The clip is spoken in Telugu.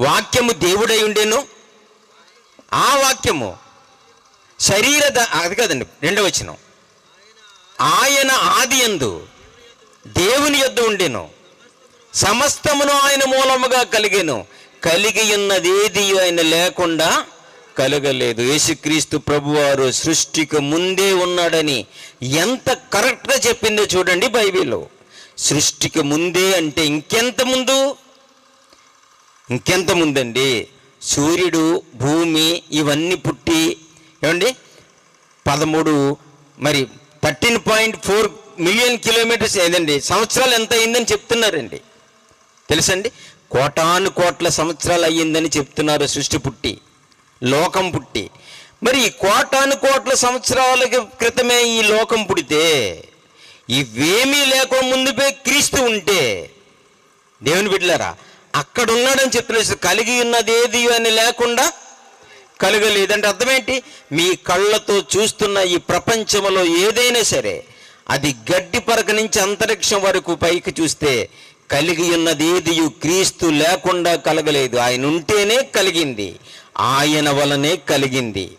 వాక్యము దేవుడై ఉండేను. ఆ వాక్యము శరీర ద- అది కదండి రెండవ వచ్చిన ఆయన ఆది ఎందు దేవుని యొద్ద ఉండేను. సమస్తమును ఆయన మూలముగా కలిగాను. కలిగి ఉన్నదేది ఆయన లేకుండా కలగలేదు. యేసుక్రీస్తు ప్రభువారు సృష్టికి ముందే ఉన్నాడని ఎంత కరెక్ట్గా చెప్పిందో చూడండి బైబిల్లో. సృష్టికి ముందే అంటే ఇంకెంత ముందు? ఇంకెంత ముందండి? సూర్యుడు భూమి ఇవన్నీ పుట్టి ఏమండి? పదమూడు మరి thirteen point four million kilometres ఏదండి? సంవత్సరాలు ఎంత అయిందని చెప్తున్నారండి. తెలుసండి? కోటాను కోట్ల సంవత్సరాలు అయ్యిందని చెప్తున్నారు సృష్టి పుట్టి లోకం పుట్టి. మరి ఈ కోటాను కోట్ల సంవత్సరాల క్రితమే ఈ లోకం పుడితే ఇవేమీ లేక ముందుపై క్రీస్తు ఉంటే దేవుని బిడ్డలారా అక్కడున్నాడని ఉన్నాడని కలిగి ఉన్నది ఏది అని లేకుండా కలగలేదంటే అర్థమేంటి? మీ కళ్ళతో చూస్తున్న ఈ ప్రపంచంలో ఏదైనా సరే అది గడ్డి పరక నుంచి అంతరిక్షం వరకు పైకి చూస్తే కలిగి ఉన్నది ఏది? క్రీస్తు లేకుండా కలగలేదు. ఆయన ఉంటేనే కలిగింది. ఆయన వలనే కలిగింది.